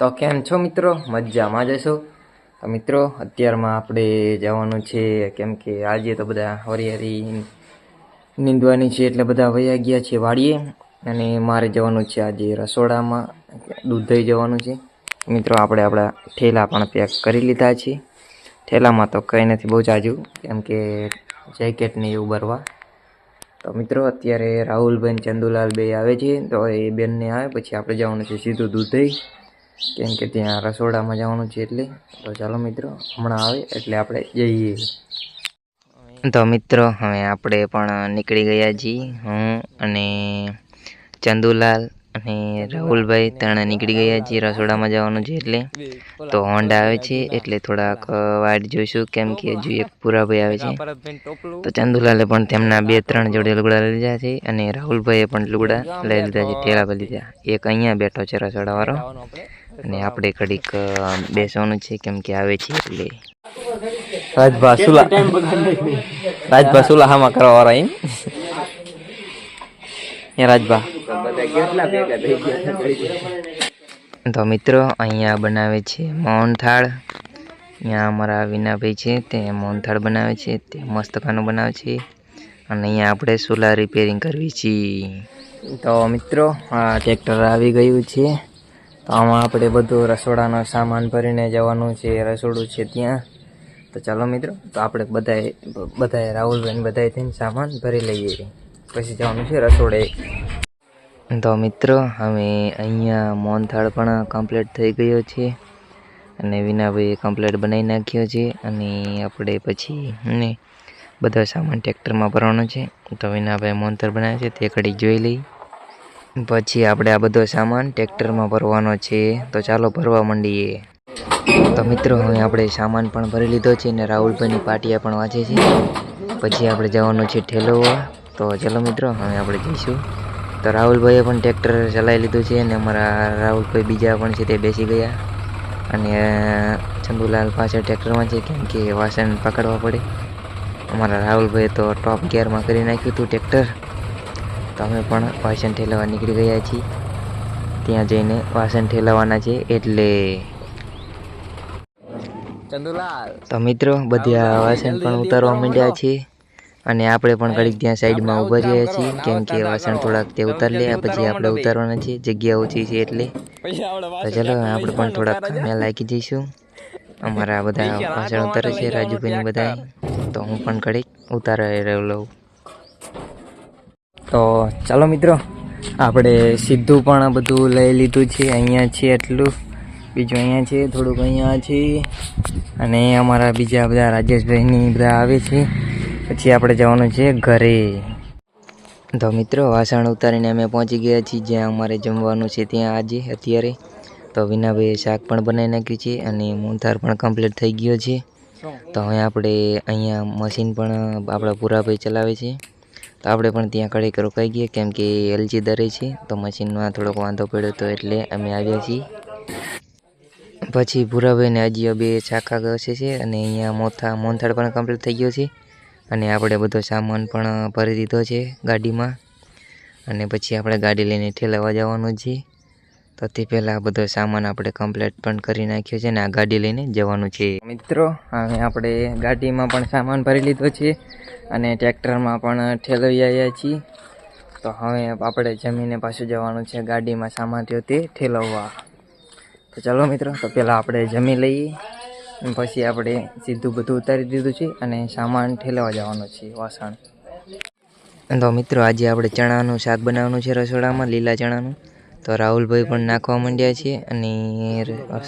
તો કેમ છો મિત્રો? મજામાં જશો તો મિત્રો, અત્યારમાં આપણે જવાનું છે, કેમ કે આજે તો બધા હરિહરી નીંદવાની છે એટલે બધા વયા ગયા છે વાડીએ. અને મારે જવાનું છે આજે રસોડામાં, દૂધ જવાનું છે. મિત્રો, આપણે આપણા ઠેલા પણ પેક કરી લીધા છે. ઠેલામાં તો કંઈ નથી, બહુ જાજુ કેમ કે જેકેટને એવું ભરવા. તો મિત્રો, અત્યારે રાહુલબેન ચંદુલાલ બે આવે છે, તો એ બેનને આવે, પછી આપણે જવાનું છે સીધું દૂધઈ કેમ કે ત્યાં રસોડામાં જવાનું છે એટલે. તો ચાલો મિત્રો, હમણાં આવે એટલે આપણે જઈએ. તો મિત્રો, હવે આપણે પણ નીકળી ગયા છીએ હું અને ચંદુલાલ અને રાહુલભાઈ ત્રણે નીકળી ગયા છીએ રસોડામાં જવાનું છે એટલે. તો હોન્ડા આવે છે એટલે થોડાક વાટ જોઈશું, કેમ કે હજુ એક પુરાભાઈ આવે છે. તો ચંદુલાલે પણ તેમના બે ત્રણ જોડે લુગડા લઈ લીધા છે અને રાહુલભાઈએ પણ લુગડા લઈ લીધા છે, ઠેલા પર લીધા. એક અહીંયા બેઠો છે રસોડાવાળો. અને આપણે ઘડીક બેસવાનું છે કેમ કે આવે છે એટલે. રાજભા સુલા રાજભા સુલા હામાં કરવા વાળા એમ રાજભા. તો મિત્રો અહીંયા બનાવે છે મોહનથાળ. અહીંયા અમારા વિનાભાઈ છે તે મોહનથાળ બનાવે છે તે મસ્ત ખાનું બનાવે છે. અને અહીંયા આપણે સોલાર રિપેરિંગ કરવી છીએ તો મિત્રો આ ટ્રેક્ટર આવી ગયું છે. આમાં આપણે બધું રસોડાનો સામાન ભરીને જવાનું છે, રસોડું છે ત્યાં. તો ચાલો મિત્રો, તો આપણે બધાએ બધાએ રાહુલભાઈ બધાએ થઈને સામાન ભરી લઈએ પછી જવાનું છે રસોડે. તો મિત્રો, હવે અહીંયા મોહનથાળ પણ કમ્પ્લીટ થઈ ગયો છે અને વિનાભાઈએ કમ્પ્લીટ બનાવી નાખ્યો છે અને આપણે પછી ને બધો સામાન ટ્રેક્ટરમાં ભરવાનો છે. તો વિનાભાઈ મોનથાળ બનાવ્યો છે, તે કડી જોઈ લઈ પછી આપણે આ બધો સામાન ટ્રેક્ટરમાં ભરવાનો છે. તો ચાલો ભરવા માંડીએ. તો મિત્રો, હવે આપણે સામાન પણ ભરી લીધો છે અને રાહુલભાઈની પાટિયા પણ વાંચે છે. પછી આપણે જવાનું છે ઠેલોવા તો ચલો મિત્રો, હવે આપણે જઈશું. તો રાહુલભાઈએ પણ ટ્રેક્ટર ચલાવી લીધું છે અને અમારા રાહુલભાઈ બીજા પણ છે તે બેસી ગયા. અને ચંદુલાલ પાછળ ટ્રેક્ટરમાં છે કેમ કે વાસણ પકડવા પડે. અમારા રાહુલભાઈએ તો ટોપ ગિયરમાં કરી નાખ્યું હતું ટ્રેક્ટર. તો અમે પણ વાસણ ઠેલાવા નીકળી ગયા છીએ. ત્યાં જઈને વાસણ ઠેલાવાના છે એટલે ચંદુલાલ. તો મિત્રો બધી વાસણ પણ ઉતારવા માંડ્યા છે અને આપણે પણ ઘડીક ત્યાં સાઈડમાં ઊભા રહ્યા છીએ. કેમ કે વાસણ થોડાક તે ઉતારી લે પછી આપણે ઉતારવાના છે જગ્યા ઓછી છે એટલે તો ચાલો આપણે પણ થોડાક કામે લાગી જઈશું અમારા બધા વાસણ ઉતારે છે રાજુભાઈને બધા તો હું પણ ઘડીક ઉતારે રહ્યો લઉં. તો ચાલો મિત્રો આપણે સીધું પણ બધું લઈ લીધું છે. અહીંયા છે એટલું. બીજું અહીંયા છે થોડુંક અહીંયા છે. અને અમારા બીજા બધા રાજેશભાઈની બધા આવે છે. પછી આપણે જવાનું છે ઘરે. તો મિત્રો વાસણ ઉતારીને અમે પહોંચી ગયા છીએ જ્યાં અમારે જમવાનું છે ત્યાં આજે અત્યારે. તો વિનાભાઈએ શાક પણ બનાવી નાખ્યું છે અને મૂંધાર પણ કમ્પ્લીટ થઈ ગયો છે. તો હવે આપણે અહીંયા મશીન પણ આપણા પૂરાભાઈ ચલાવે છે. તો આપણે પણ ત્યાં કડીક રોકાઈ ગયા કેમ કે એલજી દરે છે, તો મશીનમાં થોડોક વાંધો પડ્યો તો એટલે અમે આવ્યા છીએ. પછી ભૂરાભાઈને હજી બે ચાખા ઘસે છે અને અહીંયા મોથા, મોનથાળ પણ કમ્પ્લીટ થઈ ગયો છે અને આપણે બધો સામાન પણ ભરી દીધો છે ગાડીમાં. અને પછી આપણે ગાડી લઈને ઠેલાવા જવાનું છે. તો તે પહેલાં આ બધો સામાન આપણે કમ્પ્લીટ પણ કરી નાખ્યો છે ને આ ગાડી લઈને જવાનું છે. મિત્રો, હવે આપણે ગાડીમાં પણ સામાન ભરી લીધો છે અને ટ્રેક્ટરમાં પણ ઠેલવી આવ્યા છીએ. તો હવે આપણે જમીને પાછું જવાનું છે ગાડીમાં સામાન થયો તે ઠેલવવા. તો ચાલો મિત્રો, તો પહેલાં આપણે જમી લઈએ. પછી આપણે સીધું બધું ઉતારી દીધું છે અને સામાન ઠેલવા જવાનું છે, વાસણ. તો મિત્રો, આજે આપણે ચણાનું શાક બનાવવાનું છે રસોડામાં, લીલા ચણાનું. તો રાહુલભાઈ પણ નાખવા માંડ્યા છે અને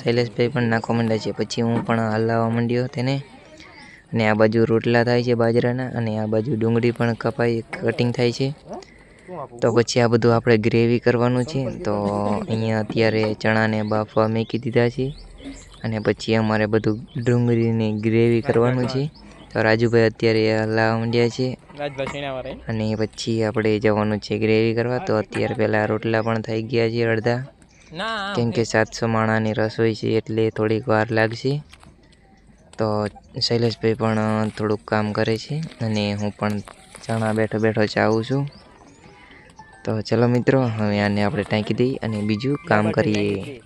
શૈલેષભાઈ પણ નાખવા માંડ્યા છે. પછી હું પણ હલાવવા માંડ્યો તેને. અને આ બાજુ રોટલા થાય છે બાજરાના અને આ બાજુ ડુંગળી પણ કપાઈ કટિંગ થાય છે. તો પછી આ બધું આપણે ગ્રેવી કરવાનું છે. તો અહીંયા અત્યારે ચણાને બાફવા મૂકી દીધા છે. અને પછી અમારે બધું ડુંગળીની ગ્રેવી કરવાનું છે. તો રાજુભાઈ અત્યારે હલાવવા માંડ્યા છે અને પછી આપણે જવાનું છે ગ્રેવી કરવા તો અત્યારે પહેલાં રોટલા પણ થઈ ગયા છે અડધા. કેમ કે સાતસો માણાની રસોઈ છે એટલે થોડીક વાર લાગશે. તો શૈલેષભાઈ પણ થોડુંક કામ કરે છે અને હું પણ ચણા બેઠો બેઠો ચાવું છું. તો ચલો મિત્રો હવે આને આપણે ટાંકી દઈએ અને બીજું કામ કરીએ.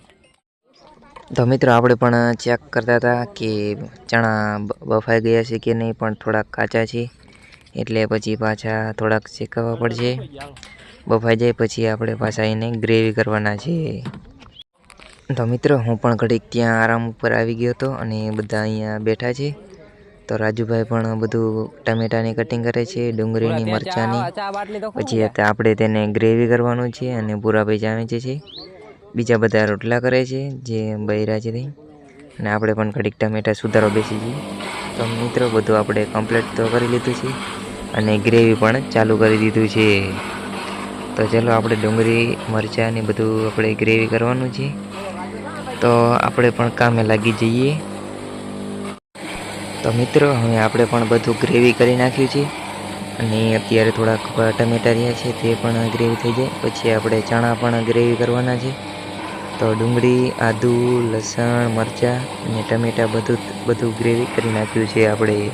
તો મિત્રો આપણે પણ ચેક કરતા હતા કે ચણા બફાઈ ગયા છે કે નહીં પણ થોડાક કાચા છે. એટલે પછી પાછા થોડાક શેકાવવા પડશે. બફાઈ જાય પછી આપણે પાછા એને ગ્રેવી કરવાના છે. તો મિત્રો હું પણ ઘડીક ત્યાં આરામ ઉપર આવી ગયો હતો અને બધા અહીંયા બેઠા છે. તો રાજુભાઈ પણ બધું ટમેટાની કટિંગ કરે છે ડુંગળીની મરચાંની. પછી આપણે તેને ગ્રેવી કરવાનું છે અને પૂરાભાઈ જામે છે છે. બીજા બધા રોટલા કરે છે જે બૈરા છે તે. અને આપણે પણ ઘડીક ટમેટા સુધારો બેસી જઈએ. તો મિત્રો બધું આપણે કમ્પ્લીટ તો કરી લીધું છે. અને ગ્રેવી પણ ચાલુ કરી દીધું છે. તો ચાલો આપણે ડુંગળી, મરચાં ને બધું આપણે ગ્રેવી કરવાનું છે. તો આપણે પણ કામે લાગી જઈએ. તો મિત્રો, હવે આપણે પણ બધું ગ્રેવી કરી નાખ્યું છે. અને અત્યારે થોડાક ટમેટા રહ્યા છે, તે પણ ગ્રેવી થઈ જાય. પછી આપણે ચણા પણ ગ્રેવી કરવાના છે. તો ડુંગળી, આદુ, લસણ, મરચાં અને ટમેટાં બધું બધું ગ્રેવી કરી નાખ્યું છે આપણે.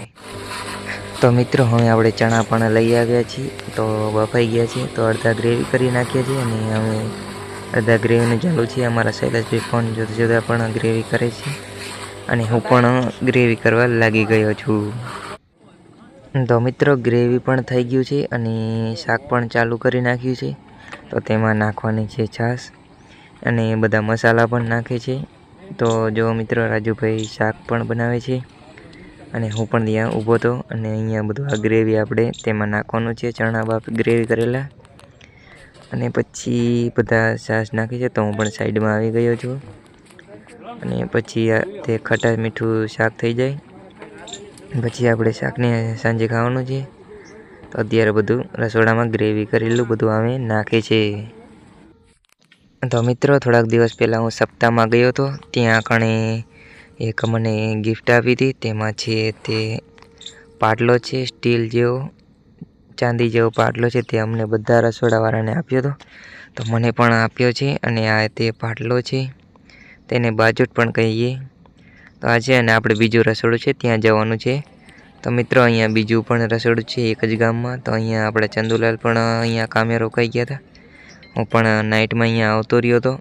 તો મિત્રો, હવે આપણે ચણા પણ લઈ આવ્યા છીએ. તો બફાઈ ગયા છે તો અડધા ગ્રેવી કરી નાખ્યા છે અને હવે અડધા ગ્રેવીનું ચાલુ છે. અમારા શૈલેષભાઈ ફોન જુદા જુદા પણ ગ્રેવી કરે છે. અને હું પણ ગ્રેવી કરવા લાગી ગયો છું. તો મિત્રો, ગ્રેવી પણ થઈ ગયું છે અને શાક પણ ચાલુ કરી નાખ્યું છે. તો તેમાં નાખવાની છે છાશ અને બધા મસાલા પણ નાખે છે. તો જો મિત્રો, રાજુભાઈ શાક પણ બનાવે છે. અને હું પણ ત્યાં ઊભો હતો અને અહીંયા બધું આ ગ્રેવી આપણે તેમાં નાખવાનું છે. ચણા બાપ ગ્રેવી કરેલા. અને પછી બધા છાશ નાખે છે તો હું પણ સાઈડમાં આવી ગયો છું. અને પછી તે ખટાશ મીઠું શાક થઈ જાય. પછી આપણે શાકને સાંજે ખાવાનું છે. તો અત્યારે બધું રસોડામાં ગ્રેવી કરેલું બધું અમે નાખે છે. તો મિત્રો, થોડાક દિવસ પહેલાં હું સપ્તાહમાં ગયો હતો. ત્યાં કણે એક મને ગિફ્ટ આપી હતી. તેમાં છે તે પાટલો છે સ્ટીલ જેવો, ચાંદી જેવો પાટલો છે. તે અમને બધા રસોડાવાળાને આપ્યો હતો. તો મને પણ આપ્યો છે અને આ તે પાટલો છે. તેને બાજુટ પણ કહીએ. તો આ છે અને આપણે બીજું રસોડું છે, ત્યાં જવાનું છે. તો મિત્રો, અહીંયા બીજું પણ રસોડું છે એક જ ગામમાં. તો અહીંયા આપણે ચંદુલાલ પણ અહીંયા કામે રોકાઈ ગયા હતા. હું પણ નાઇટમાં અહીંયા આવતો રહ્યો હતો.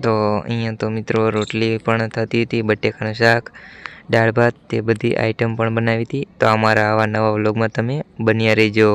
તો અહીંયા તો મિત્રો રોટલી પણ થતી હતી, બટેકાનું શાક, દાળ ભાત, તે બધી આઈટમ પણ બનાવી હતી. તો અમારા આવા નવા વ્લોગમાં તમે બન્યા રહેજો.